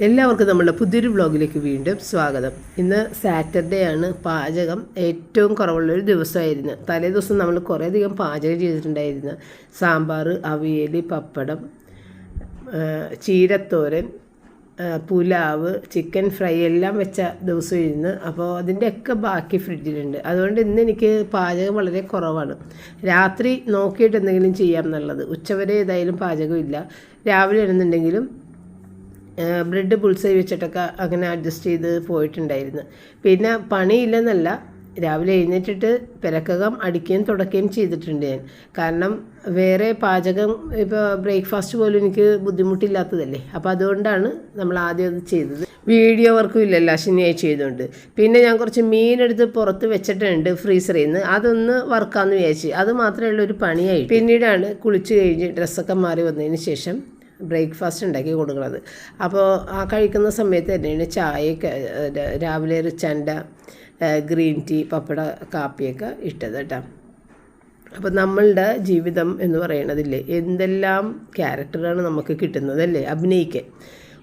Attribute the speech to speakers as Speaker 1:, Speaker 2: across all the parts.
Speaker 1: എല്ലാവർക്കും നമ്മളുടെ പുതിയൊരു വ്ളോഗിലേക്ക് വീണ്ടും സ്വാഗതം. ഇന്ന് സാറ്റർഡേ ആണ്. പാചകം ഏറ്റവും കുറവുള്ളൊരു ദിവസമായിരുന്നു. തലേ ദിവസം നമ്മൾ കുറേയധികം പാചകം ചെയ്തിട്ടുണ്ടായിരുന്നു. സാമ്പാർ അവിയൽ പപ്പടം ചീരത്തോരൻ പുലാവ് ചിക്കൻ ഫ്രൈ എല്ലാം വെച്ച ദിവസമായിരുന്നു. അപ്പോൾ അതിന്റെയൊക്കെ ബാക്കി ഫ്രിഡ്ജിലുണ്ട്. അതുകൊണ്ട് ഇന്ന് എനിക്ക് പാചകം വളരെ കുറവാണ്. രാത്രി നോക്കിയിട്ട് എന്തെങ്കിലും ചെയ്യാം എന്നുള്ളത്. ഉച്ചവരെ ഏതായാലും പാചകമില്ല. രാവിലെ ആണെന്നുണ്ടെങ്കിലും ബ്രെഡ് പുൾസൈ വെച്ചിട്ടൊക്കെ അങ്ങനെ അഡ്ജസ്റ്റ് ചെയ്ത് പോയിട്ടുണ്ടായിരുന്നു. പിന്നെ പണിയില്ലെന്നല്ല രാവിലെ എഴുന്നേറ്റിട്ട് പിരക്കകം അടിക്കുകയും തുടക്കുകയും ചെയ്തിട്ടുണ്ട് ഞാൻ. കാരണം വേറെ പാചകം ഇപ്പോൾ ബ്രേക്ക്ഫാസ്റ്റ് പോലും എനിക്ക് ബുദ്ധിമുട്ടില്ലാത്തതല്ലേ? അപ്പോൾ അതുകൊണ്ടാണ് നമ്മൾ ആദ്യം അത് ചെയ്തത്. വീഡിയോ വർക്കും ഇല്ലല്ലോ ശനിയാഴ്ച ചെയ്തുകൊണ്ട് പിന്നെ ഞാൻ കുറച്ച് മീനെടുത്ത് പുറത്ത് വെച്ചിട്ടുണ്ട് ഫ്രീസറിൽ നിന്ന്. അതൊന്ന് വർക്കാന്ന് വിചാരിച്ച്. അത് മാത്രമേ ഉള്ളൂ ഒരു പണിയായി പിന്നീടാണ് കുളിച്ച് കഴിഞ്ഞ് ഡ്രസ്സൊക്കെ മാറി വന്നതിന് ശേഷം ബ്രേക്ക്ഫാസ്റ്റ് ഉണ്ടാക്കി കൊടുക്കുന്നത് അപ്പോൾ ആ കഴിക്കുന്ന സമയത്ത് തന്നെയാണ് ചായയൊക്കെ രാവിലെ രാവിലെ ചെണ്ട ഗ്രീൻ ടീ പപ്പട കാപ്പിയൊക്കെ ഇട്ടത് കേട്ടോ. അപ്പോൾ നമ്മളുടെ ജീവിതം എന്ന് പറയണതില്ലേ എന്തെല്ലാം ക്യാരക്ടറാണ് നമുക്ക് കിട്ടുന്നതല്ലേ അഭിനയിക്കാൻ.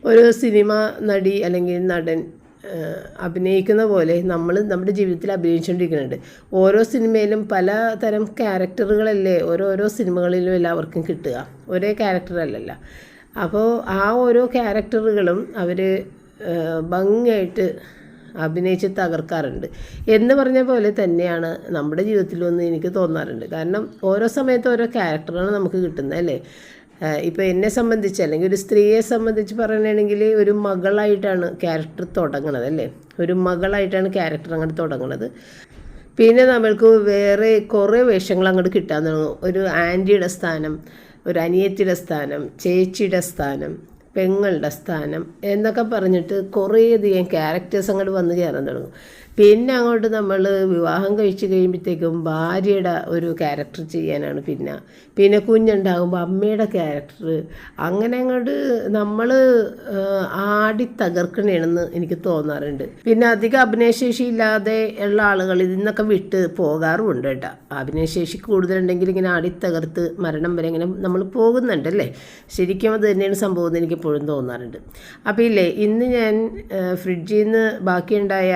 Speaker 1: ഒരു സിനിമ നടി അല്ലെങ്കിൽ നടൻ അഭിനയിക്കുന്ന പോലെ നമ്മൾ നമ്മുടെ ജീവിതത്തിൽ അഭിനയിച്ചുകൊണ്ടിരിക്കുന്നുണ്ട്. ഓരോ സിനിമയിലും പല തരം ക്യാരക്ടറുകളല്ലേ ഓരോരോ സിനിമകളിലും എല്ലാവർക്കും കിട്ടുക. ഒരേ ക്യാരക്ടറല്ലല്ലോ. അപ്പോൾ ആ ഓരോ ക്യാരക്ടറുകളും അവർ ഭംഗിയായിട്ട് അഭിനയിച്ച് തകർക്കാറുണ്ട്. എന്ന് പറഞ്ഞ പോലെ തന്നെയാണ് നമ്മുടെ ജീവിതത്തിലൊന്ന് എനിക്ക് തോന്നാറുണ്ട്. കാരണം ഓരോ സമയത്ത് ഓരോ ക്യാരക്ടറാണ് നമുക്ക് കിട്ടുന്നത് അല്ലേ? ഇപ്പോൾ എന്നെ സംബന്ധിച്ച് അല്ലെങ്കിൽ ഒരു സ്ത്രീയെ സംബന്ധിച്ച് പറയുകയാണെങ്കിൽ ഒരു മകളായിട്ടാണ് ക്യാരക്ടർ തുടങ്ങണത് അല്ലേ? ഒരു മകളായിട്ടാണ് ക്യാരക്ടർ അങ്ങോട്ട് തുടങ്ങണത്. പിന്നെ നമ്മൾക്ക് വേറെ കുറേ വേഷങ്ങൾ അങ്ങോട്ട് കിട്ടാൻ തുടങ്ങും. ഒരു ആന്റിയുടെ സ്ഥാനം ഒരു അനിയത്തിയുടെ സ്ഥാനം ചേച്ചിയുടെ സ്ഥാനം പെങ്ങളുടെ സ്ഥാനം എന്നൊക്കെ പറഞ്ഞിട്ട് കുറേയധികം ക്യാരക്ടേഴ്സ് അങ്ങോട്ട് വന്ന് കയറാൻ തുടങ്ങും. പിന്നെ അങ്ങോട്ട് നമ്മൾ വിവാഹം കഴിച്ചു കഴിയുമ്പോഴത്തേക്കും ഭാര്യയുടെ ഒരു ക്യാരക്ടർ ചെയ്യാനാണ് പിന്നെ. പിന്നെ കുഞ്ഞുണ്ടാകുമ്പോൾ അമ്മയുടെ ക്യാരക്ടർ. അങ്ങനെ അങ്ങോട്ട് നമ്മൾ ആടി തകർക്കണേണെന്ന് എനിക്ക് തോന്നാറുണ്ട്. പിന്നെ അധികം അഭിനയശേഷി ഇല്ലാതെ ഉള്ള ആളുകൾ ഇതിൽ നിന്നൊക്കെ വിട്ട് പോകാറുമുണ്ട് കേട്ടോ. അഭിനയശേഷി കൂടുതലുണ്ടെങ്കിൽ ഇങ്ങനെ ആടി തകർത്ത് മരണം വരെ ഇങ്ങനെ നമ്മൾ പോകുന്നുണ്ടല്ലേ? ശരിക്കും അത് തന്നെയാണ് സംഭവം എന്ന് എനിക്ക് എപ്പോഴും തോന്നാറുണ്ട്. അപ്പോൾ ഇല്ലേ ഇന്ന് ഞാൻ ഫ്രിഡ്ജിൽ നിന്ന് ബാക്കിയുണ്ടായ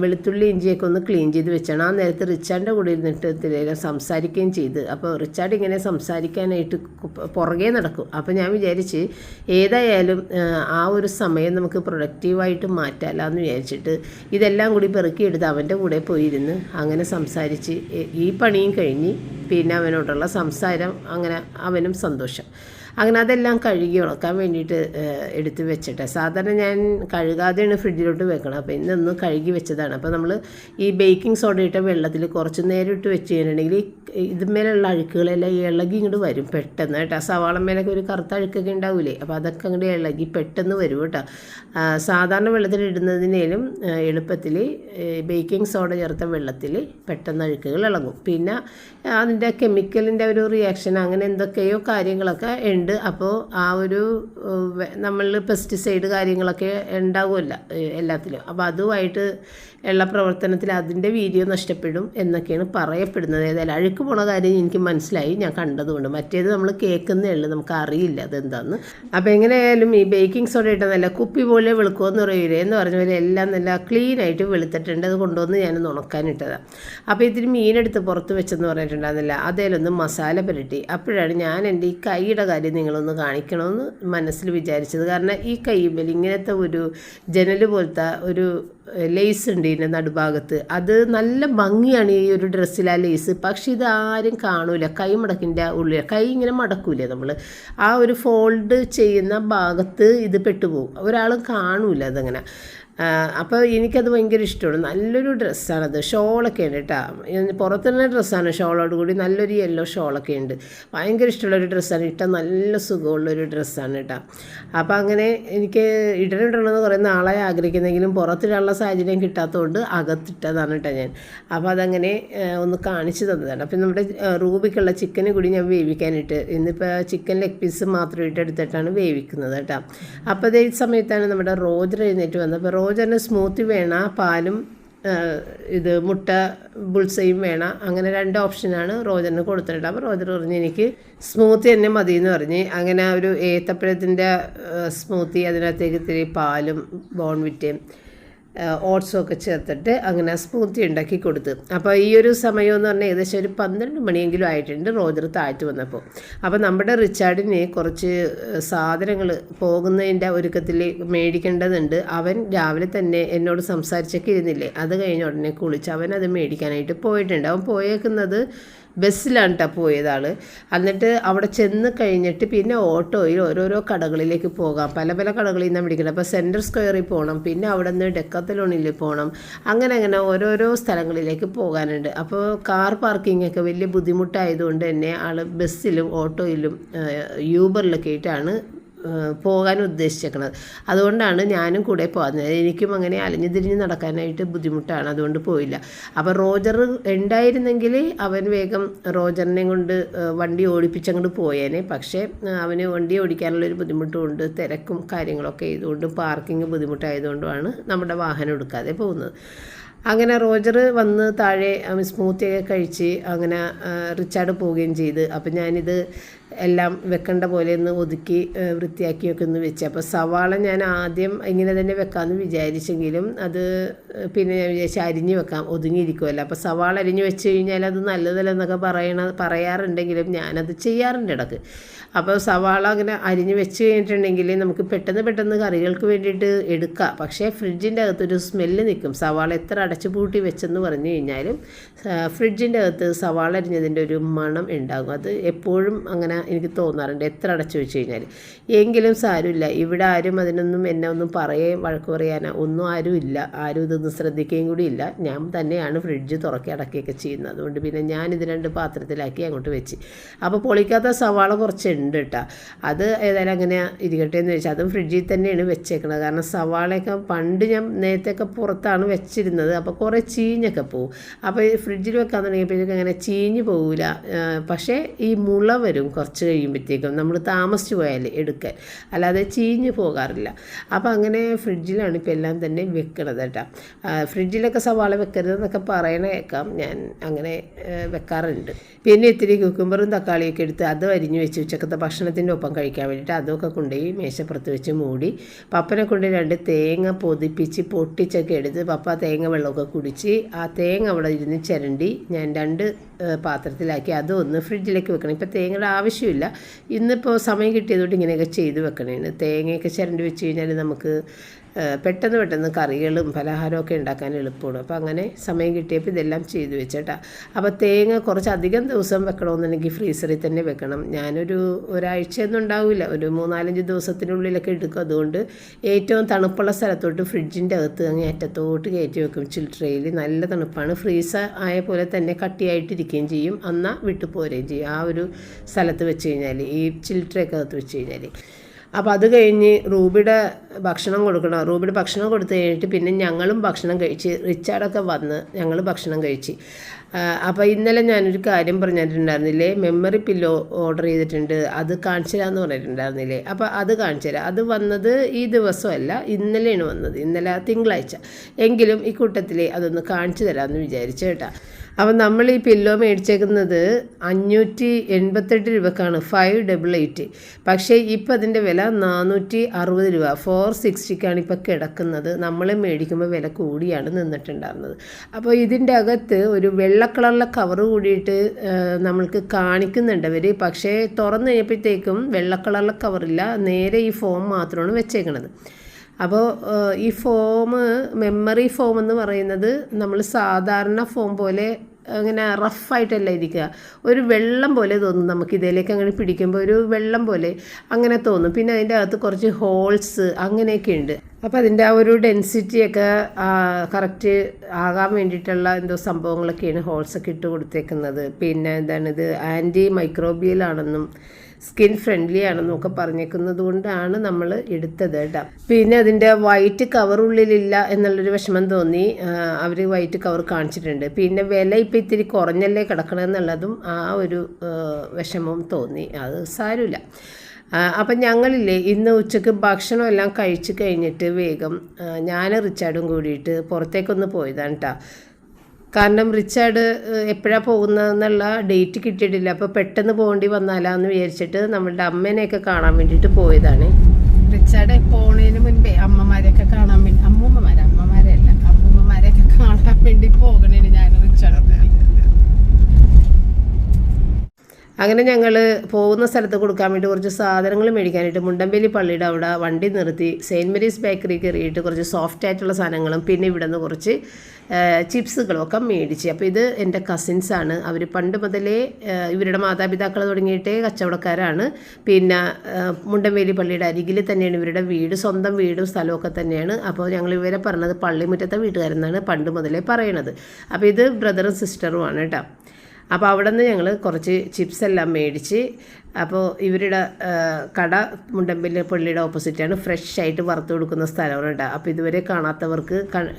Speaker 1: വെളുത്തുള്ളി ഇഞ്ചിയൊക്കെ ഒന്ന് ക്ലീൻ ചെയ്ത് വെച്ചാണ്. ആ നേരത്തെ റിച്ചാർഡിന്റെ കൂടെ ഇരുന്നിട്ട് ഇതിലേക്കും സംസാരിക്കുകയും ചെയ്ത്. അപ്പോൾ റിച്ചാർഡ് ഇങ്ങനെ സംസാരിക്കാനായിട്ട് പുറകെ നടക്കും. അപ്പോൾ ഞാൻ വിചാരിച്ച് ഏതായാലും ആ, ഒരു സമയം നമുക്ക് പ്രൊഡക്റ്റീവായിട്ട് മാറ്റാമല്ലോ വിചാരിച്ചിട്ട് ഇതെല്ലാം കൂടി പെറുക്കിയെടുത്ത് അവന്റെ കൂടെ പോയിരുന്ന് അങ്ങനെ സംസാരിച്ച് ഈ പണിയും കഴിഞ്ഞ് പിന്നെ അവനോടുള്ള സംസാരം അങ്ങനെ അവനും സന്തോഷം. അങ്ങനെ അതെല്ലാം കഴുകി ഉണക്കാൻ വേണ്ടിയിട്ട് എടുത്ത് വെച്ചിട്ട്. സാധാരണ ഞാൻ കഴുകാതെയാണ് ഫ്രിഡ്ജിലോട്ട് വെക്കണം അപ്പോൾ ഇന്നൊന്ന് കഴുകി വെച്ചതാണ്. അപ്പോൾ നമ്മൾ ഈ ബേക്കിംഗ് സോഡ ഇട്ട വെള്ളത്തിൽ കുറച്ച് നേരം ഇട്ട് വെച്ച് കഴിഞ്ഞിട്ടുണ്ടെങ്കിൽ ഇതുമേലുള്ള അഴുക്കുകളെല്ലാം ഇളകി ഇങ്ങോട്ട് വരും പെട്ടെന്ന് കേട്ടോ. സവാള മേലൊക്കെ ഒരു കറുത്ത അഴുക്കൊക്കെ ഉണ്ടാവില്ലേ അപ്പോൾ അതൊക്കെ അങ്ങോട്ട് ഇളകി പെട്ടെന്ന് വരും കേട്ടോ. സാധാരണ വെള്ളത്തിൽ ഇടുന്നതിനേലും എളുപ്പത്തിൽ ബേക്കിംഗ് സോഡ ചേർത്ത വെള്ളത്തിൽ പെട്ടെന്ന് അഴുക്കുകൾ ഇളകും. പിന്നെ അതിന്റെ കെമിക്കലിന്റെ ഒരു റിയാക്ഷൻ അങ്ങനെ എന്തൊക്കെയോ കാര്യങ്ങളൊക്കെ ഉണ്ട്. അപ്പോൾ ആ ഒരു നമ്മൾ പെസ്റ്റിസൈഡ് കാര്യങ്ങളൊക്കെ ഉണ്ടാവുമല്ല എല്ലാത്തിലും. അപ്പോൾ അതുമായിട്ട് ഉള്ള പ്രവർത്തനത്തിൽ അതിന്റെ വീഡിയോ നഷ്ടപ്പെടും എന്നൊക്കെയാണ് പറയപ്പെടുന്നത്. ഏതായാലും അഴുക്ക് പോണ കാര്യം എനിക്ക് മനസ്സിലായി. ഞാൻ കണ്ടതുകൊണ്ട്. മറ്റേത് നമ്മൾ കേൾക്കുന്നേ ഉള്ളൂ. നമുക്ക് അറിയില്ല അതെന്താന്ന്. അപ്പോൾ എങ്ങനെയായാലും ഈ ബേക്കിംഗ് സോഡ ഇട്ട നല്ല കുപ്പി പോലെ വെളുക്കുമെന്ന് പറയൂലേ എന്ന് പറഞ്ഞ പോലെ എല്ലാം നല്ല ക്ലീൻ ആയിട്ട് വെളുത്തിട്ടുണ്ട്. അത് കൊണ്ടുവന്ന് ഞാൻ ഉണക്കാനിട്ടതാണ് അപ്പോൾ ഇതിന് മീനെടുത്ത് പുറത്ത് വെച്ചെന്ന് പറഞ്ഞിട്ടുണ്ടായിരുന്നില്ല. അതേലൊന്ന് മസാല പുരട്ടി. അപ്പോഴാണ് ഞാൻ എന്റെ ഈ കൈയുടെ കാര്യം നിങ്ങളൊന്ന് കാണിക്കണമെന്ന് മനസ്സിൽ വിചാരിച്ചത്. കാരണം ഈ കയ്യുമ്പിൽ ഇങ്ങനത്തെ ഒരു ജനൽ പോലത്തെ ഒരു ലേസ് ഉണ്ട് ഇതിന്റെ നടുഭാഗത്ത്. അത് നല്ല ഭംഗിയാണ് ഈ ഒരു ഡ്രസ്സിൽ ആ ലേസ് പക്ഷെ ഇത് ആരും കാണൂല. കൈ മടക്കിന്റെ ഉള്ളിൽ കൈ ഇങ്ങനെ മടക്കൂല നമ്മൾ ആ ഒരു ഫോൾഡ് ചെയ്യുന്ന ഭാഗത്ത് ഇത് പെട്ടുപോകും. ഒരാളും കാണൂല അതങ്ങനെ. അപ്പോൾ എനിക്കത് ഭയങ്കര ഇഷ്ടമാണ്. നല്ലൊരു ഡ്രസ്സാണത്. ഷോളൊക്കെ ഉണ്ട് കേട്ടോ പുറത്തുള്ള ഡ്രസ്സാണ് ഷോളോട് കൂടി. നല്ലൊരു യെല്ലോ ഷോളൊക്കെ ഉണ്ട്. ഭയങ്കര ഇഷ്ടമുള്ളൊരു ഡ്രസ്സാണ്. ഇട്ടാൽ നല്ല സുഖമുള്ളൊരു ഡ്രസ്സാണ് കേട്ടോ അപ്പോൾ അങ്ങനെ എനിക്ക് ഇടണിടണമെന്ന് കുറേ നാളായി ആഗ്രഹിക്കുന്നെങ്കിലും പുറത്തിടാനുള്ള സാഹചര്യം കിട്ടാത്തതുകൊണ്ട് അകത്തിട്ടതാണ് കേട്ടോ ഞാൻ. അപ്പോൾ അതങ്ങനെ ഒന്ന് കാണിച്ചു തന്നതാണ്. അപ്പം നമ്മുടെ റൂബിക്കുള്ള ചിക്കന് കൂടി ഞാൻ വേവിക്കാനിട്ട് ഇന്നിപ്പോൾ ചിക്കൻ ലെഗ് പീസ് മാത്രം ഇട്ടെടുത്തിട്ടാണ് വേവിക്കുന്നത് കേട്ടോ അപ്പോൾ അതേ സമയത്താണ് നമ്മുടെ റോജർ എഴുന്നേറ്റ് വന്നത്. അപ്പോൾ റോജറിന് സ്മൂത്തി വേണ പാലും ഇത് മുട്ട ബുൾസയും വേണം അങ്ങനെ രണ്ട് ഓപ്ഷനാണ് റോജറിന് കൊടുത്തിട്ടുണ്ട് അപ്പോൾ റോജർ പറഞ്ഞ് എനിക്ക് സ്മൂത്തി തന്നെ മതി എന്ന് പറഞ്ഞ്. അങ്ങനെ ഒരു ഏത്തപ്പഴത്തിന്റെ സ്മൂത്തി അതിനകത്തേക്ക് ഇത്തിരി പാലും ബോൺവിറ്റയും ഓട്സും ഒക്കെ ചേർത്തിട്ട് അങ്ങനെ സ്മൂത്തി ഉണ്ടാക്കി കൊടുത്തു. അപ്പോൾ ഈ ഒരു സമയം എന്ന് പറഞ്ഞാൽ ഏകദേശം ഒരു പന്ത്രണ്ട് മണിയെങ്കിലും ആയിട്ടുണ്ട് റോജർ താഴ്ത്തു വന്നപ്പോൾ അപ്പോൾ നമ്മുടെ റിച്ചാർഡിന് കുറച്ച് സാധനങ്ങൾ പോകുന്നതിന്റെ ഒരുക്കത്തിൽ മേടിക്കേണ്ടതുണ്ട്. അവൻ രാവിലെ തന്നെ എന്നോട് സംസാരിച്ചൊക്കെ ഇരുന്നില്ലേ. അത് കഴിഞ്ഞ ഉടനെ കുളിച്ച് അവൻ അത് മേടിക്കാനായിട്ട് പോയിട്ടുണ്ട്. അവൻ പോയേക്കുന്നത് ബസ്സിലാണ് കേട്ടോ പോയത് ആൾ എന്നിട്ട് അവിടെ ചെന്ന് കഴിഞ്ഞിട്ട് പിന്നെ ഓട്ടോയിൽ ഓരോരോ കടകളിലേക്ക് പോകാം. പല പല കടകളിൽ നിന്നാണ് പിടിക്കണം. അപ്പോൾ സെന്റർ സ്ക്വയറിൽ പോകണം പിന്നെ അവിടെ നിന്ന് ഡെക്കത്തലോണിൽ പോകണം അങ്ങനെ അങ്ങനെ ഓരോരോ സ്ഥലങ്ങളിലേക്ക് പോകാനുണ്ട്. അപ്പോൾ കാർ പാർക്കിംഗ് ഒക്കെ വലിയ ബുദ്ധിമുട്ടായതുകൊണ്ട് തന്നെ ആൾ ബസ്സിലും ഓട്ടോയിലും യൂബറിലൊക്കെ ആയിട്ടാണ് പോകാൻ ഉദ്ദേശിച്ചേക്കണത്. അതുകൊണ്ടാണ് ഞാനും കൂടെ പോകുന്നത് എനിക്കും അങ്ങനെ അലഞ്ഞു തിരിഞ്ഞ് നടക്കാനായിട്ട് ബുദ്ധിമുട്ടാണ്. അതുകൊണ്ട് പോയില്ല. അപ്പോൾ റോജർ ഉണ്ടായിരുന്നെങ്കിൽ അവൻ വേഗം റോജറിനെ കൊണ്ട് വണ്ടി ഓടിപ്പിച്ചങ്ങോട്ട് പോയേനെ. പക്ഷേ അവന് വണ്ടി ഓടിക്കാനുള്ളൊരു ബുദ്ധിമുട്ടുമുണ്ട് തിരക്കും കാര്യങ്ങളൊക്കെ ചെയ്തുകൊണ്ട് പാർക്കിംഗ് ബുദ്ധിമുട്ടായതുകൊണ്ടുമാണ് നമ്മുടെ വാഹനം എടുക്കാതെ പോകുന്നത്. അങ്ങനെ റോജർ വന്ന് താഴെ സ്മൂത്തിയൊക്കെ കഴിച്ച് അങ്ങനെ റിച്ചാർഡ് പോവുകയും ചെയ്ത്. അപ്പം ഞാനിത് എല്ലാം വെക്കേണ്ട പോലെ ഒന്ന് ഒതുക്കി വൃത്തിയാക്കിയൊക്കെ ഒന്ന് വെച്ച്. അപ്പോൾ സവാള ഞാൻ ആദ്യം ഇങ്ങനെ തന്നെ വെക്കാമെന്ന് വിചാരിച്ചെങ്കിലും അത് പിന്നെ ഞാൻ വിചാരിച്ചു അരിഞ്ഞ് വെക്കാം ഒതുങ്ങിയിരിക്കുമല്ലോ അപ്പോൾ സവാള അരിഞ്ഞ് വെച്ച് കഴിഞ്ഞാൽ അത് നല്ലതല്ലെന്നൊക്കെ പറയണ പറയാറുണ്ടെങ്കിലും ഞാനത് ചെയ്യാറുണ്ട് ഇടയ്ക്ക്. അപ്പോൾ സവാള അങ്ങനെ അരിഞ്ഞ് വെച്ച് കഴിഞ്ഞിട്ടുണ്ടെങ്കിൽ നമുക്ക് പെട്ടെന്ന് പെട്ടെന്ന് കറികൾക്ക് വേണ്ടിയിട്ട് എടുക്കാം. പക്ഷേ ഫ്രിഡ്ജിന്റെ അകത്തൊരു സ്മെല്ല് നിൽക്കും. സവാള എത്ര അടച്ചു പൂട്ടി വെച്ചെന്ന് പറഞ്ഞു കഴിഞ്ഞാലും ഫ്രിഡ്ജിന്റെ അകത്ത് സവാള അരിഞ്ഞതിന്റെ ഒരു മണം ഉണ്ടാകും. അത് എപ്പോഴും അങ്ങനെ എനിക്ക് തോന്നാറുണ്ട്. എത്ര അടച്ചു വെച്ച് കഴിഞ്ഞാൽ എങ്കിലും സാരമില്ല. ഇവിടെ ആരും അതിനൊന്നും എന്നെ ഒന്നും പറയുകയും വഴക്ക് പറയാനോ ഒന്നും ആരും ഇല്ല. ആരും ഇതൊന്നും ശ്രദ്ധിക്കുകയും കൂടി ഇല്ല. ഞാൻ തന്നെയാണ് ഫ്രിഡ്ജ് തുറക്കി അടക്കുകയൊക്കെ ചെയ്യുന്നത്. അതുകൊണ്ട് പിന്നെ ഞാൻ ഇത് രണ്ട് പാത്രത്തിലാക്കി അങ്ങോട്ട് വെച്ച്. അപ്പോൾ പൊളിക്കാത്ത സവാള കുറച്ചുണ്ട് കേട്ടോ അത് ഏതായാലും അങ്ങനെ ഇരിക്കട്ടെ എന്ന് വെച്ചാൽ അതും ഫ്രിഡ്ജിൽ തന്നെയാണ് വെച്ചേക്കുന്നത് കാരണം സവാളയൊക്കെ പണ്ട് ഞാൻ നേരത്തെയൊക്കെ പുറത്താണ് വെച്ചിരുന്നത്. അപ്പോൾ കുറേ ചീഞ്ഞൊക്കെ പോകും അപ്പോൾ ഫ്രിഡ്ജിൽ വെക്കാൻ തുടങ്ങിയപ്പോഴേക്കും അങ്ങനെ ചീഞ്ഞ് പോകില്ല പക്ഷേ ഈ മുള വരും കുറച്ച് കഴിയുമ്പോഴത്തേക്കും നമ്മൾ താമസിച്ച് പോയാൽ എടുക്കാൻ. അല്ലാതെ ചീഞ്ഞ് പോകാറില്ല. അപ്പോൾ അങ്ങനെ ഫ്രിഡ്ജിലാണ് ഇപ്പോൾ എല്ലാം തന്നെ വെക്കണത് കേട്ടോ. ഫ്രിഡ്ജിലൊക്കെ സവാള വെക്കരുതെന്നൊക്കെ എന്നൊക്കെ പറയണേക്കാം ഞാൻ അങ്ങനെ വെക്കാറുണ്ട്. പിന്നെ ഇത്തിരി കുക്കുമ്പറും തക്കാളിയൊക്കെ എടുത്ത് അത് അരിഞ്ഞ് വെച്ച് ഉച്ചക്കത്തെ ഭക്ഷണത്തിന്റെ ഒപ്പം കഴിക്കാൻ വേണ്ടിയിട്ട് അതൊക്കെ കൊണ്ടുപോയി മേശപ്പുറത്ത് വെച്ച് മൂടി പപ്പനെ കൊണ്ട് രണ്ട് തേങ്ങ പൊതിപ്പിച്ച് പൊട്ടിച്ചൊക്കെ എടുത്ത് പപ്പ തേങ്ങ വെള്ളമൊക്കെ കുടിച്ച് ആ തേങ്ങ അവിടെ ഇരുന്ന് ചിരണ്ടി ഞാൻ രണ്ട് പാത്രത്തിലാക്കി. അതൊന്ന് ഫ്രിഡ്ജിലേക്ക് വെക്കണം. ഇപ്പോൾ തേങ്ങയുടെ ആവശ്യമില്ല. ഇന്നിപ്പോൾ സമയം കിട്ടിയതുകൊണ്ട് ഇങ്ങനെയൊക്കെ ചെയ്ത് വെക്കണേ തേങ്ങയൊക്കെ ചിരണ്ടി വെച്ച് കഴിഞ്ഞാൽ നമുക്ക് പെട്ടെന്ന് പെട്ടെന്ന് കറികളും പലഹാരമൊക്കെ ഉണ്ടാക്കാൻ എളുപ്പമാണ്. അപ്പോൾ അങ്ങനെ സമയം കിട്ടിയപ്പോൾ ഇതെല്ലാം ചെയ്തു വെച്ചേട്ടാ. അപ്പോൾ തേങ്ങ കുറച്ച് അധികം ദിവസം വെക്കണമെന്നുണ്ടെങ്കിൽ ഫ്രീസറിൽ തന്നെ വെക്കണം. ഞാനൊരു ഒരാഴ്ചയൊന്നും ഉണ്ടാവില്ല ഒരു മൂന്നാലഞ്ച് ദിവസത്തിനുള്ളിലൊക്കെ എടുക്കും. അതുകൊണ്ട് ഏറ്റവും തണുപ്പുള്ള സ്ഥലത്തോട്ട് ഫ്രിഡ്ജിന്റെ അകത്ത് അങ്ങ് അറ്റത്തോട്ട് കയറ്റി വെക്കും. ചിൽട്രയിൽ നല്ല തണുപ്പാണ്. ഫ്രീസർ ആയ പോലെ തന്നെ കട്ടിയായിട്ടിരിക്കുകയും ചെയ്യും. എന്നാൽ വിട്ടു പോരുകയും ചെയ്യും. ആ ഒരു സ്ഥലത്ത് വെച്ച് കഴിഞ്ഞാൽ ഈ ചിൽട്രയൊക്കെ അകത്ത് വെച്ച് കഴിഞ്ഞാൽ അപ്പോൾ അത് കഴിഞ്ഞ് റൂബിയുടെ ഭക്ഷണം കൊടുക്കണം. റൂബിയുടെ ഭക്ഷണം കൊടുത്തു കഴിഞ്ഞിട്ട് പിന്നെ ഞങ്ങളും ഭക്ഷണം കഴിച്ച് റിച്ചാർഡൊക്കെ വന്ന് ഞങ്ങൾ ഭക്ഷണം കഴിച്ച്. അപ്പോൾ ഇന്നലെ ഞാനൊരു കാര്യം പറഞ്ഞിട്ടുണ്ടായിരുന്നില്ലേ? മെമ്മറി പില്ലോ ഓർഡർ ചെയ്തിട്ടുണ്ട്. അത് കാണിച്ചു തരാമെന്ന് പറഞ്ഞിട്ടുണ്ടായിരുന്നില്ലേ? അപ്പോൾ അത് കാണിച്ചു തരാം അത് വന്നത് ഈ ദിവസമല്ല ഇന്നലെയാണ് വന്നത്. ഇന്നലെ തിങ്കളാഴ്ച. എങ്കിലും ഈ കൂട്ടത്തിൽ അതൊന്ന് കാണിച്ചു തരാമെന്ന് വിചാരിച്ചു കേട്ടോ. അപ്പം നമ്മൾ ഈ പില്ലോ മേടിച്ചേക്കുന്നത് അഞ്ഞൂറ്റി എൺപത്തെട്ട് രൂപക്കാണ് ഫൈവ് ഡബിൾ എയ്റ്റ് പക്ഷേ ഇപ്പം അതിന്റെ വില നാനൂറ്റി അറുപത് രൂപ ഫോർ സിക്സ്റ്റിക്കാണ് ഇപ്പോൾ കിടക്കുന്നത്. നമ്മൾ മേടിക്കുമ്പോൾ വില കൂടിയാണ് നിന്നിട്ടുണ്ടായിരുന്നത് അപ്പോൾ ഇതിന്റെ അകത്ത് ഒരു വെള്ള കളറിലെ കവർ കൂടിയിട്ട് നമ്മൾക്ക് കാണിക്കുന്നുണ്ട് അവർ പക്ഷേ തുറന്നു കഴിഞ്ഞപ്പോഴത്തേക്കും വെള്ള കളറിലെ കവറില്ല നേരെ ഈ ഫോം മാത്രമാണ് വെച്ചേക്കണത്. അപ്പോൾ ഈ ഫോം മെമ്മറി ഫോം എന്ന് പറയുന്നത് നമ്മൾ സാധാരണ ഫോം പോലെ അങ്ങനെ റഫായിട്ടല്ല ഇരിക്കുക. ഒരു വെള്ളം പോലെ തോന്നും നമുക്ക് ഇതിലേക്ക് അങ്ങനെ പിടിക്കുമ്പോൾ ഒരു വെള്ളം പോലെ അങ്ങനെ തോന്നും. പിന്നെ അതിന്റെ അകത്ത് കുറച്ച് ഹോൾസ് അങ്ങനെയൊക്കെ ഉണ്ട്. അപ്പോൾ അതിന്റെ ആ ഒരു ഡെൻസിറ്റിയൊക്കെ കറക്റ്റ് ആകാൻ വേണ്ടിയിട്ടുള്ള എന്തോ സംഭവങ്ങളൊക്കെയാണ് ഹോൾസൊക്കെ ഇട്ട് കൊടുത്തേക്കുന്നത്. പിന്നെ എന്താണ് ആന്റി മൈക്രോബിയൽ ആണെന്നും സ്കിൻ ഫ്രണ്ട്ലി ആണെന്നൊക്കെ പറഞ്ഞേക്കുന്നത് കൊണ്ടാണ് നമ്മൾ എടുത്തത് കേട്ടോ. പിന്നെ അതിന്റെ വൈറ്റ് കവർ ഉള്ളിലില്ല എന്നുള്ളൊരു വിഷമം തോന്നി. അവർ വൈറ്റ് കവർ കാണിച്ചിട്ടുണ്ട്. പിന്നെ വില ഇപ്പം ഇത്തിരി കുറഞ്ഞല്ലേ കിടക്കണമെന്നുള്ളതും ആ ഒരു വിഷമവും തോന്നി. അത് സാരമില്ല. അപ്പം ഞങ്ങളില്ലേ ഇന്ന് ഉച്ചയ്ക്ക് ഭക്ഷണം എല്ലാം കഴിച്ച് കഴിഞ്ഞിട്ട് വേഗം ഞാൻ റിച്ചാർഡും കൂടിയിട്ട് പുറത്തേക്കൊന്ന് പോയതാണ് കേട്ടോ. കാരണം റിച്ചാർഡ് എപ്പോഴാണ് പോകുന്നതെന്നുള്ള ഡേറ്റ് കിട്ടിയിട്ടില്ല. അപ്പോൾ പെട്ടെന്ന് പോകേണ്ടി വന്നാലാന്ന് വിചാരിച്ചിട്ട് നമ്മളുടെ അമ്മേനെയൊക്കെ കാണാൻ വേണ്ടിയിട്ട് പോയതാണ്.
Speaker 2: റിച്ചാർഡ് പോണതിന് മുൻപേ അമ്മമാരെയൊക്കെ കാണാൻ വേണ്ടി അമ്മൂമ്മമാരെ അമ്മമാരെയല്ല അമ്മൂമ്മമാരെയൊക്കെ കാണാൻ വേണ്ടി പോകണേന് ഞാൻ റിച്ചാർഡ് കൂടി.
Speaker 1: അങ്ങനെ ഞങ്ങൾ പോകുന്ന സ്ഥലത്ത് കൊടുക്കാൻ വേണ്ടി കുറച്ച് സാധനങ്ങൾ മേടിക്കാനായിട്ട് മുണ്ടമ്പേലി പള്ളിയുടെ അവിടെ വണ്ടി നിർത്തി സെയിന്റ് മേരീസ് ബേക്കറി കയറിയിട്ട് കുറച്ച് സോഫ്റ്റ് ആയിട്ടുള്ള സാധനങ്ങളും പിന്നെ ഇവിടെ നിന്ന് കുറച്ച് ചിപ്സുകളൊക്കെ ചിപ്സുകളും ഒക്കെ മേടിച്ച്. അപ്പോൾ ഇത് എന്റെ കസിൻസാണ് അവർ പണ്ട് മുതലേ ഇവരുടെ മാതാപിതാക്കൾ തുടങ്ങിയിട്ടേ കച്ചവടക്കാരാണ്. പിന്നെ മുണ്ടമ്പേലി പള്ളിയുടെ അരികിൽ തന്നെയാണ് ഇവരുടെ വീട്. സ്വന്തം വീടും സ്ഥലമൊക്കെ തന്നെയാണ്. അപ്പോൾ ഞങ്ങൾ ഇവരെ പറഞ്ഞത് പള്ളിമുറ്റത്തെ വീട്ടുകാരെന്നാണ് പണ്ട് മുതലേ പറയണത്. അപ്പോൾ ഇത് ബ്രദറും സിസ്റ്ററുമാണ് കേട്ടോ. അപ്പോൾ അവിടെ നിന്ന് ഞങ്ങൾ കുറച്ച് ചിപ്സ് എല്ലാം മേടിച്ച് അപ്പോൾ ഇവരുടെ കട മുണ്ടമ്പല്ലി പള്ളിയുടെ ഓപ്പോസിറ്റാണ് ഫ്രഷ് ആയിട്ട് വറുത്ത് കൊടുക്കുന്ന സ്ഥലമാണ് അപ്പോൾ ഇതുവരെ കാണാത്തവർക്ക്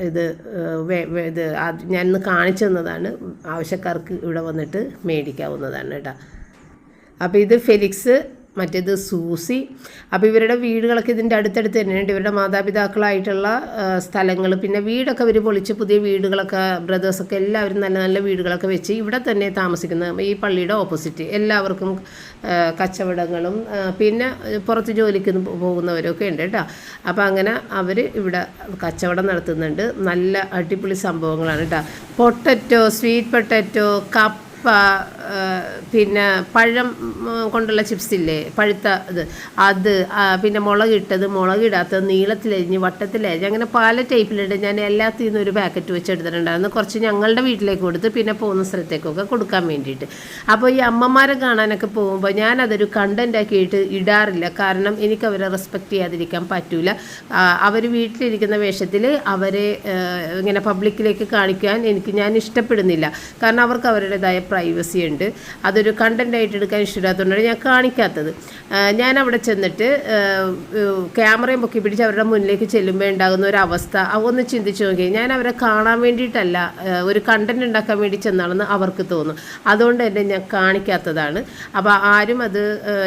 Speaker 1: ഇത് ഇത് ഞാൻ ഇന്ന് കാണിച്ചു തന്നതാണ്. ആവശ്യക്കാർക്ക് ഇവിടെ വന്നിട്ട് മേടിക്കാവുന്നതാണ് കേട്ടോ. അപ്പോൾ ഇത് ഫെലിക്സ് മറ്റേത് സൂസി. അപ്പോൾ ഇവരുടെ വീടുകളൊക്കെ ഇതിന്റെ അടുത്തടുത്ത് തന്നെയുണ്ട്. ഇവരുടെ മാതാപിതാക്കളായിട്ടുള്ള സ്ഥലങ്ങൾ പിന്നെ വീടൊക്കെ ഇവർ പൊളിച്ച് പുതിയ വീടുകളൊക്കെ ബ്രദേഴ്സൊക്കെ എല്ലാവരും നല്ല നല്ല വീടുകളൊക്കെ വെച്ച് ഇവിടെ തന്നെ താമസിക്കുന്ന ഈ പള്ളിയുടെ ഓപ്പോസിറ്റ് എല്ലാവർക്കും കച്ചവടങ്ങളും പിന്നെ പുറത്ത് ജോലിക്ക് പോകുന്നവരൊക്കെ ഉണ്ട് കേട്ടോ. അപ്പോൾ അങ്ങനെ അവർ ഇവിടെ കച്ചവടം നടത്തുന്നുണ്ട്. നല്ല അടിപൊളി സംഭവങ്ങളാണ് കേട്ടോ. പൊട്ടറ്റോ സ്വീറ്റ് പൊട്ടറ്റോ കപ്പ പിന്നെ പഴം കൊണ്ടുള്ള ചിപ്സ് ഇല്ലേ? പഴുത്ത ഇത്. അത് പിന്നെ മുളകിട്ടത് മുളകിടാത്തത് നീളത്തിലരിഞ്ഞ് വട്ടത്തിലരിഞ്ഞ് അങ്ങനെ പല ടൈപ്പിലുണ്ട് ഞാൻ എല്ലാത്തിൽ നിന്നും ഒരു പാക്കറ്റ് വെച്ച് എടുത്തിട്ടുണ്ടായിരുന്നു കുറച്ച് ഞങ്ങളുടെ വീട്ടിലേക്ക് കൊടുത്ത് പിന്നെ പോകുന്ന സ്ഥലത്തേക്കൊക്കെ കൊടുക്കാൻ വേണ്ടിയിട്ട്. അപ്പോൾ ഈ അമ്മമാരെ കാണാനൊക്കെ പോകുമ്പോൾ ഞാനതൊരു കണ്ടന്റാക്കിയിട്ട് ഇടാറില്ല. കാരണം എനിക്ക് അവരെ റെസ്പെക്റ്റ് ചെയ്യാതിരിക്കാൻ പറ്റൂല. അവർ വീട്ടിലിരിക്കുന്ന വേഷത്തിൽ അവരെ ഇങ്ങനെ പബ്ലിക്കിലേക്ക് കാണിക്കാൻ എനിക്ക് ഞാൻ ഇഷ്ടപ്പെടുന്നില്ല. കാരണം അവർക്ക് അവരുടേതായ പ്രൈവസി ഉണ്ട്. അതൊരു കണ്ടന്റ് ആയിട്ട് എടുക്കാൻ ഇഷ്ടമില്ലാത്തതുകൊണ്ടാണ് ഞാൻ കാണിക്കാത്തത്. ഞാൻ അവിടെ ചെന്നിട്ട് ക്യാമറയും പൊക്കി പിടിച്ച് അവരുടെ മുന്നിലേക്ക് ചെല്ലുമ്പോൾ ഉണ്ടാകുന്ന ഒരു അവസ്ഥ ഒന്ന് ചിന്തിച്ച് നോക്കി. ഞാൻ അവരെ കാണാൻ വേണ്ടിയിട്ടല്ല ഒരു കണ്ടന്റ് ഉണ്ടാക്കാൻ വേണ്ടി ചെന്നാണെന്ന് അവർക്ക് തോന്നും. അതുകൊണ്ട് തന്നെ ഞാൻ കാണിക്കാത്തതാണ്. അപ്പോൾ ആരും അത്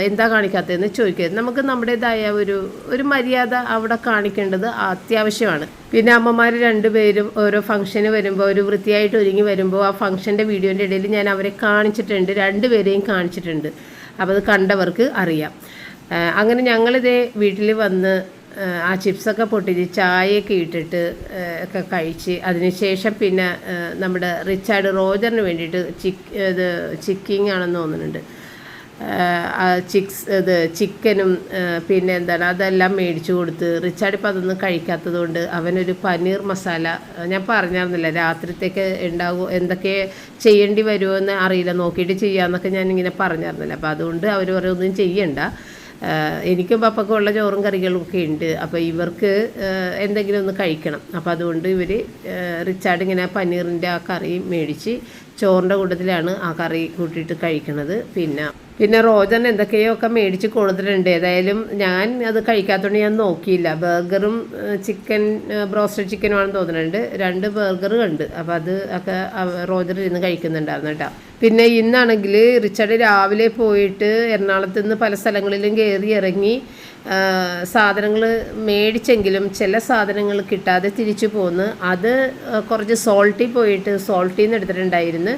Speaker 1: എന്താ കാണിക്കാത്തതെന്ന് ചോദിക്കരുത്. നമുക്ക് നമ്മുടേതായ ഒരു ഒരു മര്യാദ അവിടെ കാണിക്കേണ്ടത് അത്യാവശ്യമാണ്. പിന്നെ അമ്മമാർ രണ്ടുപേരും ഓരോ ഫംഗ്ഷന് വരുമ്പോൾ ഒരു വൃത്തിയായിട്ട് ഒരുങ്ങി വരുമ്പോൾ ആ ഫംഗ്ഷന്റെ വീഡിയോന്റെ ഇടയിൽ ഞാൻ അവരെ കാണിച്ചിട്ടുണ്ട് രണ്ടുപേരെയും കാണിച്ചിട്ടുണ്ട്. അപ്പോൾ അത് കണ്ടവർക്ക് അറിയാം. അങ്ങനെ ഞങ്ങളിതേ വീട്ടിൽ വന്ന് ആ, ചിപ്സൊക്കെ പൊട്ടിച്ച് ചായയൊക്കെ ഇട്ടിട്ട് ഒക്കെ കഴിച്ച് അതിനുശേഷം പിന്നെ നമ്മുടെ റിച്ചാർഡ് റോജറിന് വേണ്ടിയിട്ട് ചിക്ക് ഇത് ചിക്കിങ് ആണെന്ന് തോന്നുന്നുണ്ട്. ചിക്സ് ഇത് ചിക്കനും പിന്നെ എന്താണ് അതെല്ലാം മേടിച്ചു കൊടുത്ത് റിച്ചാർഡ് ഇപ്പം അതൊന്നും കഴിക്കാത്തത് കൊണ്ട് അവനൊരു പനീർ മസാല ഞാൻ പറഞ്ഞായിരുന്നില്ല രാത്രിത്തേക്ക് ഉണ്ടാകുമോ എന്തൊക്കെ ചെയ്യേണ്ടി വരുമോ എന്ന് അറിയില്ല നോക്കിയിട്ട് ചെയ്യാമെന്നൊക്കെ ഞാനിങ്ങനെ പറഞ്ഞായിരുന്നില്ല അപ്പോൾ അതുകൊണ്ട് അവർ ഒന്നും ചെയ്യണ്ട. എനിക്കും പപ്പക്കും ഉള്ള ചോറും കറികളും ഒക്കെ ഉണ്ട് അപ്പോൾ ഇവർക്ക് എന്തെങ്കിലും ഒന്ന് കഴിക്കണം. അപ്പോൾ അതുകൊണ്ട് ഇവർ റിച്ചാർഡ് ഇങ്ങനെ പനീറിന്റെ ആ കറി മേടിച്ച് ചോറിന്റെ കൂട്ടത്തിലാണ് ആ കറി കൂട്ടിയിട്ട് കഴിക്കണത് പിന്നെ പിന്നെ റോജൻ എന്തൊക്കെയോ ഒക്കെ മേടിച്ച് കൊടുത്തിട്ടുണ്ട്. ഏതായാലും ഞാൻ അത് കഴിക്കാത്തതുകൊണ്ട് ഞാൻ നോക്കിയില്ല. ബർഗറും ചിക്കൻ ബ്രോസ്റ്റഡ് ചിക്കനുമാണെന്ന് തോന്നുന്നുണ്ട്. രണ്ട് ബർഗർ കണ്ട്. അപ്പോൾ അത് ഒക്കെ റോജർ ഇരുന്ന് കഴിക്കുന്നുണ്ടായിരുന്നു കേട്ടോ. പിന്നെ ഇന്നാണെങ്കിൽ റിച്ചാർഡ് രാവിലെ പോയിട്ട് എറണാകുളത്ത് നിന്ന് പല സ്ഥലങ്ങളിലും കയറി ഇറങ്ങി സാധനങ്ങൾ മേടിച്ചെങ്കിലും ചില സാധനങ്ങൾ കിട്ടാതെ തിരിച്ചു പോന്ന്. അത് കുറച്ച് സോൾട്ടി പോയിട്ട് സോൾട്ടിൽ നിന്ന് എടുത്തിട്ടുണ്ടായിരുന്നു.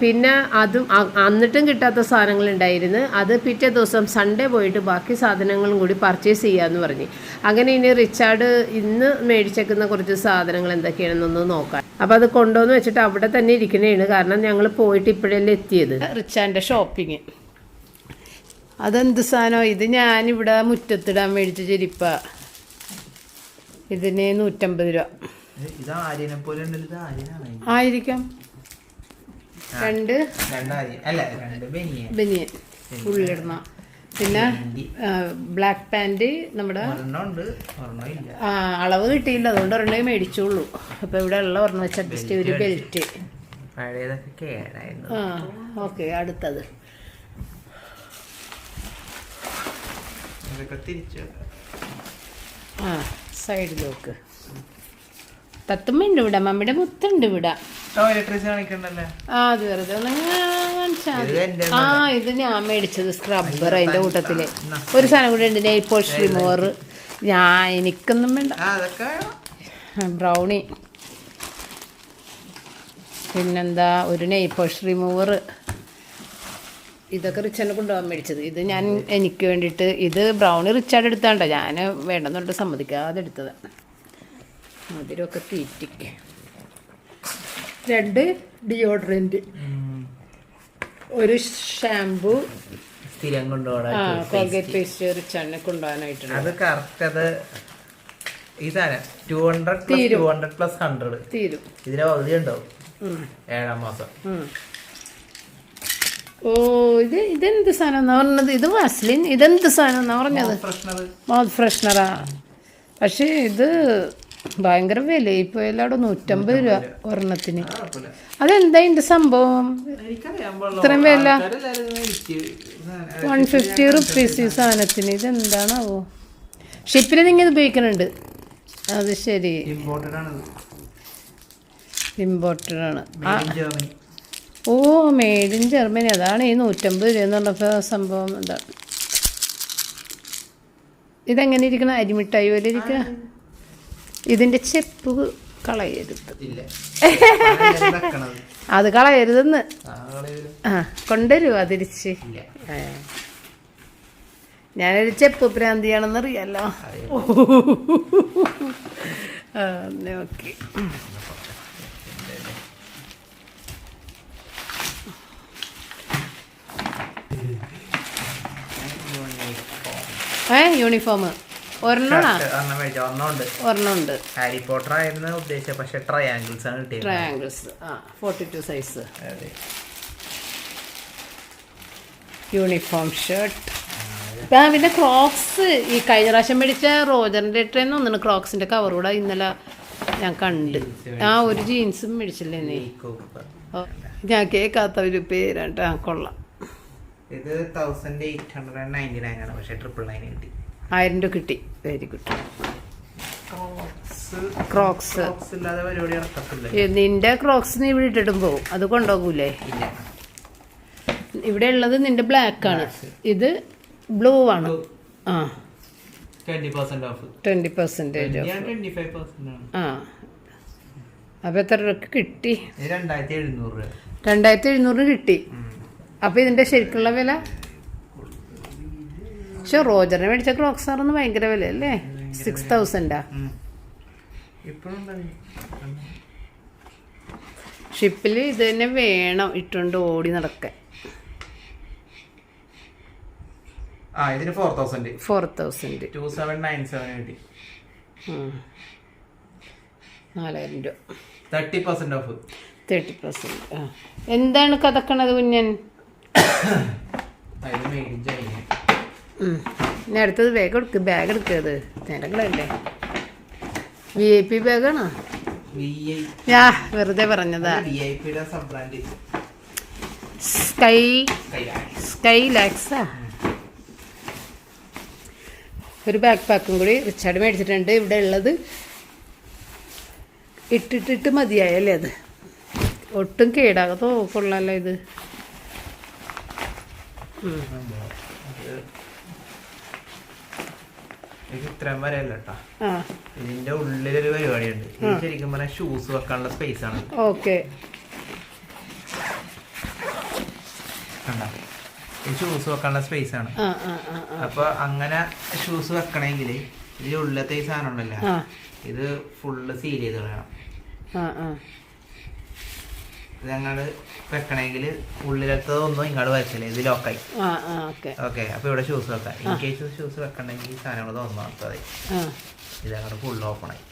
Speaker 1: പിന്നെ അതും അന്നിട്ടും എന്നിട്ടും കിട്ടാത്ത സാധനങ്ങൾ ഉണ്ടായിരുന്നു അത് പിറ്റേ ദിവസം സൺഡേ പോയിട്ട് ബാക്കി സാധനങ്ങളും കൂടി പർച്ചേസ് ചെയ്യാമെന്ന് പറഞ്ഞു. അങ്ങനെ ഇനി റിച്ചാർഡ് ഇന്ന് മേടിച്ചേക്കുന്ന കുറച്ച് സാധനങ്ങൾ എന്തൊക്കെയാണെന്നൊന്ന് നോക്കാം. അപ്പോൾ അത് കൊണ്ടുവന്ന് വെച്ചിട്ട് അവിടെ തന്നെ ഇരിക്കണേണ്. കാരണം ഞങ്ങൾ പോയിട്ട് ഇപ്പോഴല്ലേ എത്തിയത്. റിച്ചാന്റെ ഷോപ്പിങ് അതെന്ത് സാധനം? ഇത് ഞാനിവിടെ മുറ്റത്തിടാൻ മേടിച്ച ചെരിപ്പ. ഇതിന് നൂറ്റമ്പത് രൂപ. ആയിരിക്കാം. രണ്ട്
Speaker 3: ബനിയൻ.
Speaker 1: ഉള്ളിടണ. പിന്നെ ബ്ലാക്ക് പാന്റ് നമ്മുടെ അളവ് കിട്ടിയില്ല. അതുകൊണ്ട് ഒരെണ്ണേ മേടിച്ചുള്ളൂ. അപ്പൊ ഇവിടെ ഉള്ള ഒരെണ്ണം വെച്ച് അഡ്ജസ്റ്റ് ഒരു ബെൽറ്റ് ആ ഓക്കെ അടുത്തത്. ആ സൈഡിൽ നോക്ക് തത്തുമ്മ ഉണ്ട് ഇവിടെ. മമ്മിയുടെ മുത്തുണ്ട് ഇവിടെ. ആ അത് വെറുതെ ഒന്ന്
Speaker 3: ഇത് എന്റെ
Speaker 2: ആ ഇത് ഞാൻ മേടിച്ചത് സ്ക്രബ്ബർ അതിന്റെ കൂട്ടത്തിൽ. ഒരു സാധനം കൂടെ ഉണ്ട് നെയിൽ പോളിഷ് റിമൂവർ ഞാൻ എനിക്കൊന്നും വേണ്ട. ബ്രൗണി പിന്നെന്താ ഒരു നെയിൽ പോളിഷ് റിമൂവർ ഇതൊക്കെ റിച്ചാണ് കൊണ്ടുപോകാൻ മേടിച്ചത്. ഇത് ഞാൻ എനിക്ക് വേണ്ടിയിട്ട് ഇത് ബ്രൗണി റിച്ചാർഡ് എടുത്താണ്ടോ. ഞാൻ വേണ്ടെന്നുണ്ട് സമ്മതിക്കാതെ എടുത്തത് മധുരമൊക്കെ തീറ്റിക്ക്. രണ്ട്
Speaker 3: ഡിയോഡ്രന്റ്
Speaker 2: ഒരു ഷാംപൂ
Speaker 3: സ്ഥിരം കൊണ്ടുപോകാൻ
Speaker 2: കോൾഗേറ്റ് പേസ്റ്റ് കൊണ്ടുപോകാനായിട്ടുണ്ട്.
Speaker 3: അത് കറക്റ്റ് അത് ഈ സാധനം ടു ഹൺഡ്രഡ് പ്ലസ്
Speaker 2: തീരും.
Speaker 3: ടു ഹൺഡ്രഡ് പ്ലസ് ഹൺഡ്രഡ്
Speaker 2: തീരും.
Speaker 3: ഇതിന് പകുതി ഉണ്ടാവും. ഏഴാം മാസം.
Speaker 2: ഓ ഇത് ഇതെന്ത് സാധനം പറഞ്ഞത്? ഇത് വാസ്ലിൻ? ഇതെന്ത് സാധനം പറഞ്ഞത്? മൗത്ത് ഫ്രഷ്നറാ പക്ഷേ ഇത് ഭയങ്കര വില. ഇപ്പോൾ എല്ലാവിടെ നൂറ്റമ്പത് രൂപ ഒരെണ്ണത്തിന്. അതെന്താ ഇന്റെ സംഭവം? ഇത്രയും വില? വൺ ഫിഫ്റ്റി റുപ്പീസ് ഈ സാധനത്തിന്. ഇതെന്താണാവോ? ഷിപ്പിൽ നിങ്ങൾ ഇത് ഉപയോഗിക്കുന്നുണ്ട് അത് ശരി.
Speaker 3: ഇമ്പോർട്ടഡ് ആണ്
Speaker 2: ഓ മെയ്ഡ് ഇൻ ജർമ്മനി അതാണ് ഈ നൂറ്റമ്പത് രൂപ എന്ന് പറഞ്ഞപ്പോൾ സംഭവം എന്താ ഇതെങ്ങനെ ഇരിക്കണം? അരിമിട്ടായി പോലെ ഇരിക്കുക ഇതിന്റെ ചെപ്പ് കളയരുത്. അത് കളയരുതെന്ന്.
Speaker 3: ആ,
Speaker 2: കൊണ്ടുവരുമോ തിരിച്ച്. ഞാനൊരു ചെപ്പ് ഭ്രാന്തിയാണെന്ന് അറിയാലോ.
Speaker 3: അറിയാം.
Speaker 2: ഓക്കെ. ഏ യൂണിഫോം ഒരെണ്ണമാ
Speaker 3: ഷർട്ട് ഒരെണ്ണം മേടിച്ചു ഒരെണ്ണമുണ്ട്. ഹാരി പോട്ടർ ആയിരുന്നു ഉദ്ദേശിച്ചത് പക്ഷെ ട്രയാങ്കിൾസ് ആണ് കിട്ടിയത്.
Speaker 2: ട്രയാങ്കിൾസ് ആ forty two size uniform shirt ആ പിന്നെ ക്രോക്സ് ഈ കഴിഞ്ഞ പ്രാവശ്യം മേടിച്ച റോജറിന്റെ ട്രെയിൻ ഒന്നാണ് ക്രോക്സിന്റെ കവർ കൂടെ ഇന്നലെ ഞാൻ കണ്ട്. ആ ഒരു ജീൻസും മേടിച്ചില്ലേ നീ? ഞാൻ കേൾക്കാത്ത ഒരു പേരാണ്ട് കൊള്ളാം.
Speaker 3: ഇത് thousand eight hundred and ninety nine ആണ് പക്ഷേ ട്രിപ്പിൾ നയൻ കിട്ടി.
Speaker 2: ആയിരം രൂപ കിട്ടി. വെരി ഗുഡ്
Speaker 3: ക്രോക്സ്
Speaker 2: നിന്റെ ക്രോക്സ് നീ ഇവിടെ ഇട്ടിട്ടും പോകും അത് കൊണ്ടുപോകൂലേ? ഇവിടെ ഉള്ളത് നിന്റെ ബ്ലാക്ക് ആണ്. ഇത് ബ്ലൂ ആണ്. ആ.
Speaker 3: ട്വന്റി പെർസെന്റേജ്
Speaker 2: ആ. അപ്പൊ എത്ര രൂപക്ക് കിട്ടി?
Speaker 3: രണ്ടായിരത്തി എഴുന്നൂറ് രൂപ.
Speaker 2: കിട്ടി. അപ്പൊ ഇതിന്റെ ശരിക്കുള്ള വില? പക്ഷെ റോജറിനെ മേടിച്ച ക്രോക്സ് ആണെന്ന് ഭയങ്കര വില അല്ലേ സിക്സ് തൗസൻഡാ. ഷിപ്പിൽ ഇത് തന്നെ വേണം ഇട്ടുകൊണ്ട് ഓടി നടക്കാൻ.
Speaker 3: ആ ഇതിന് four thousand
Speaker 2: four thousand
Speaker 3: two seven nine seven കിട്ടി.
Speaker 2: നാലായിരം രൂപ.
Speaker 3: Thirty percent off
Speaker 2: thirty percent എന്താണ് കഥക്കണത് കുഞ്ഞൻ. ഇനി അടുത്തത് ബാഗ് എടുക്ക് ബാഗ് എടുക്കത് നേരങ്ങളല്ലേ? വി ഐ പി ബാഗാണോ ഞാ വെറുതെ പറഞ്ഞതാ. സ്കൈ സ്കൈ ലാക്സാ ഒരു ബാക്ക് പാക്കും കൂടി റിച്ചാർഡ് മേടിച്ചിട്ടുണ്ട്. ഇവിടെ ഉള്ളത് ഇട്ടിട്ടിട്ട് മതിയായല്ലേ അത്? ഒട്ടും കേടാകത്തോ കൊള്ളാലോ ഇത്. ഉം.
Speaker 3: ഇത്രയും വരെ അല്ല കേട്ടോ ഇതിന്റെ ഉള്ളിലൊരു പരിപാടിയുണ്ട്. ഇത് ശരിക്കും പറഞ്ഞാൽ ഷൂസ് വെക്കാനുള്ള സ്പേസ് ആണ്.
Speaker 2: ഓക്കെ.
Speaker 3: ഷൂസ് വെക്കാനുള്ള സ്പേസ് ആണ്. അപ്പൊ അങ്ങനെ ഷൂസ് വെക്കണമെങ്കിൽ ഇതിന്റെ ഉള്ളിലത്തെ ഈ സാധനം ഉണ്ടല്ലോ ഇത് ഫുള്ള് സീൽ ചെയ്ത് കളയണം. ഒന്നും വെക്കണമെങ്കിൽ ഉള്ളിലത്തതൊന്നും ഇങ്ങോട്ട് വരച്ചില്ല ഇത് ലോക്കായി
Speaker 2: ഓക്കെ.
Speaker 3: അപ്പൊ ഇവിടെ ഷൂസ് വെക്കാം. ഇൻ കേസ് ഷൂസ് വെക്കണമെങ്കിൽ ഈ സാധനങ്ങൾ തോന്നുന്നു
Speaker 2: ആ.
Speaker 3: ഇത് അങ്ങോട്ട് ഫുള്ള് ഓപ്പൺ ആയി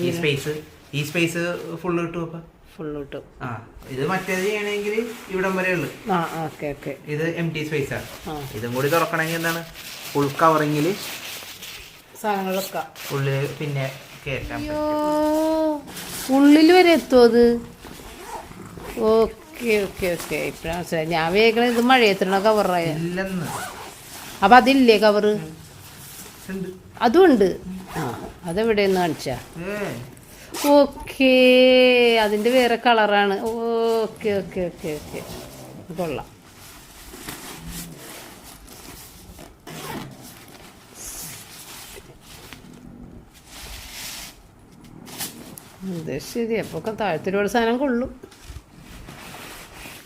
Speaker 3: ഈ സ്പേസ് ഈ സ്പേസ് ഫുള്ള് കിട്ടും അപ്പൊ
Speaker 2: ഫുള്ള് കിട്ടും
Speaker 3: ആ ഇത് മറ്റേത് ചെയ്യണമെങ്കിൽ ഇവിടം വരെ ഉള്ളു. ഇത് എം ടി സ്പേസ് ആണ് ഇതും കൂടി തുറക്കണമെങ്കിൽ എന്താണ്? ഫുൾ കവറിങ്ങിൽ
Speaker 2: സാധനങ്ങളൊക്കെ
Speaker 3: ഉള്ളിൽ പിന്നെ
Speaker 2: ഉള്ളിൽ ഉള്ളിൽ വരെ എത്തുമോ അത്? Okay okay okay. ഇപ്പഴാ മനസ്സിലായി ഞാൻ വേഗം ഇത് മഴയത്തിനുള്ള കവറായ അപ്പൊ അതില്ലേ കവറ് അതുണ്ട് ആ അതെവിടെയെന്ന് കാണിച്ചാ? ഓക്കേ അതിന്റെ വേറെ കളറാണ് ഓക്കെ ഓക്കെ ഓക്കെ ഓക്കെ. കൊള്ളാം. അത് ശരി. അപ്പോൾ താഴത്തിലൂടെ സാധനം കൊള്ളും.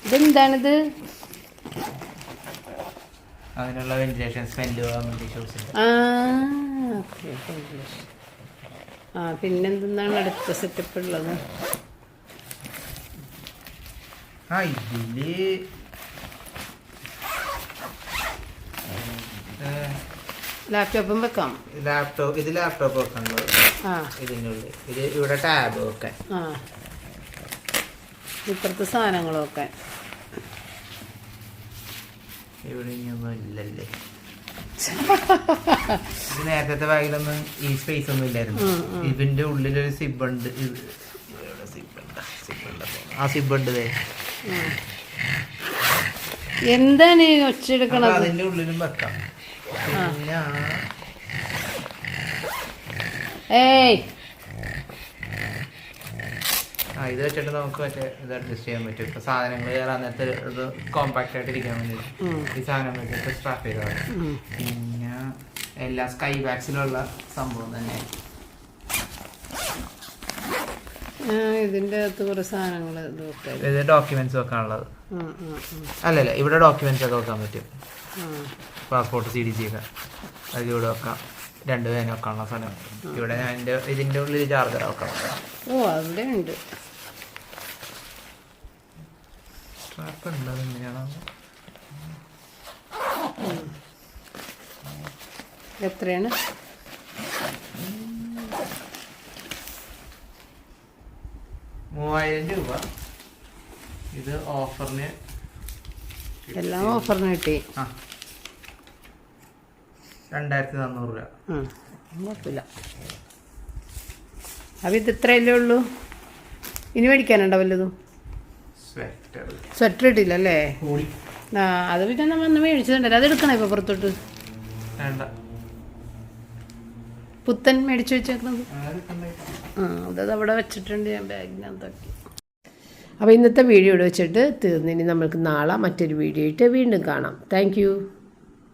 Speaker 2: ഇതെന്താണിത്?
Speaker 3: അതിനുള്ള വെന്റിലേഷൻ സ്മെല്ല് പോകാൻ വേണ്ടി
Speaker 2: ആ ഓക്കെ ആ പിന്നെന്താണ് അടുത്ത സെറ്റപ്പ് ഉള്ളത്?
Speaker 3: ആ ഇതിൽ
Speaker 2: ലാപ്ടോപ്പും വെക്കാം.
Speaker 3: ലാപ്ടോപ്പ് ഇത് ലാപ്ടോപ്പ് വെക്കണ്ടോ ഇതിനുള്ളിൽ. ഇത് ഇവിടെ ടാബ് വെക്കാൻ.
Speaker 2: ഇപ്പുറത്തെ സാധനങ്ങൾ വെക്കാൻ
Speaker 3: ഇല്ലല്ലേ? നേരത്തെ ബാഗിലൊന്നും ഈ സ്പേസ് ഒന്നും ഇല്ലായിരുന്നു. ഇതിന്റെ ഉള്ളിലൊരു സിബുണ്ട് ആ സിബുണ്ട്.
Speaker 2: എന്താണ് ഒച്ചെടുക്കണത്
Speaker 3: അതിന്റെ ഉള്ളിലും വെക്കാം.
Speaker 2: ഏയ്
Speaker 3: ആ ഇത് വെച്ചിട്ട് നമുക്ക് മറ്റേ ഇത് അഡ്ജസ്റ്റ് ചെയ്യാൻ പറ്റും. ഇപ്പൊ സാധനങ്ങൾ കയറാൻ നേരത്തെ ഇത് കോമ്പാക്ട് ആയിട്ട് ഇരിക്കാൻ വേണ്ടി ഈ സാധനം വെച്ചിട്ട് സ്ട്രാപ്പ് ചെയ്താൽ മതി. പിന്നെ എല്ലാ സ്കൈ ബാഗ്സിലുള്ള സംഭവം തന്നെ.
Speaker 2: ഇതിന്റെ അകത്ത് കുറേ സാധനങ്ങൾ ഇത്
Speaker 3: ഡോക്യുമെന്റ്സ് വെക്കാനുള്ളത്. അല്ലല്ല ഇവിടെ ഡോക്യുമെന്റ്സ് ഒക്കെ വെക്കാൻ പറ്റും. പാസ്പോർട്ട് സി ഡി ജി ഒക്കെ. അത് ഇവിടെ വെക്കാം. രണ്ട് പേന വെക്കാനുള്ള സ്ഥലം ഇവിടെ ഞാൻ എന്റെ ഇതിന്റെ ഉള്ളിൽ ചാർജർ വെക്കണം.
Speaker 2: ഓ അവിടെ ഉണ്ട്
Speaker 3: സ്ട്രാപ്പ് ഉണ്ട് അതെങ്ങനെയാണോ
Speaker 2: എത്രയാണ്?
Speaker 3: മൂവായിരം രൂപ. ഇത് ഓഫറിന്
Speaker 2: എല്ലാം ഓഫറിന് കിട്ടി.
Speaker 3: ആ. രണ്ടായിരത്തി നാന്നൂറ് രൂപ.
Speaker 2: അപ്പൊ കുഴപ്പമില്ല. അപ്പം ഇത് ഇത്രയല്ലേ ഉള്ളൂ? ഇനി മേടിക്കാനുണ്ടോ വല്ലതും?
Speaker 3: സ്വെറ്റർ
Speaker 2: ഇട്ടില്ല അല്ലേ ആ അത് പിന്നെ നമ്മൾ അന്ന് മേടിച്ചിട്ടുണ്ടല്ലോ അത് എടുക്കണേ ഇപ്പൊ പുറത്തോട്ട്?
Speaker 3: വേണ്ട.
Speaker 2: പുത്തൻ മേടിച്ചു വെച്ചേക്കുന്നത്? ആ അതത് അവിടെ വെച്ചിട്ടുണ്ട് ഞാൻ ബാഗിനകത്താക്കി.
Speaker 1: അപ്പോൾ ഇന്നത്തെ വീഡിയോ ഇവിടെ വെച്ചിട്ട് തീർന്നിനി നമ്മൾക്ക് നാളെ മറ്റൊരു വീഡിയോ ആയിട്ട് വീണ്ടും കാണാം. താങ്ക്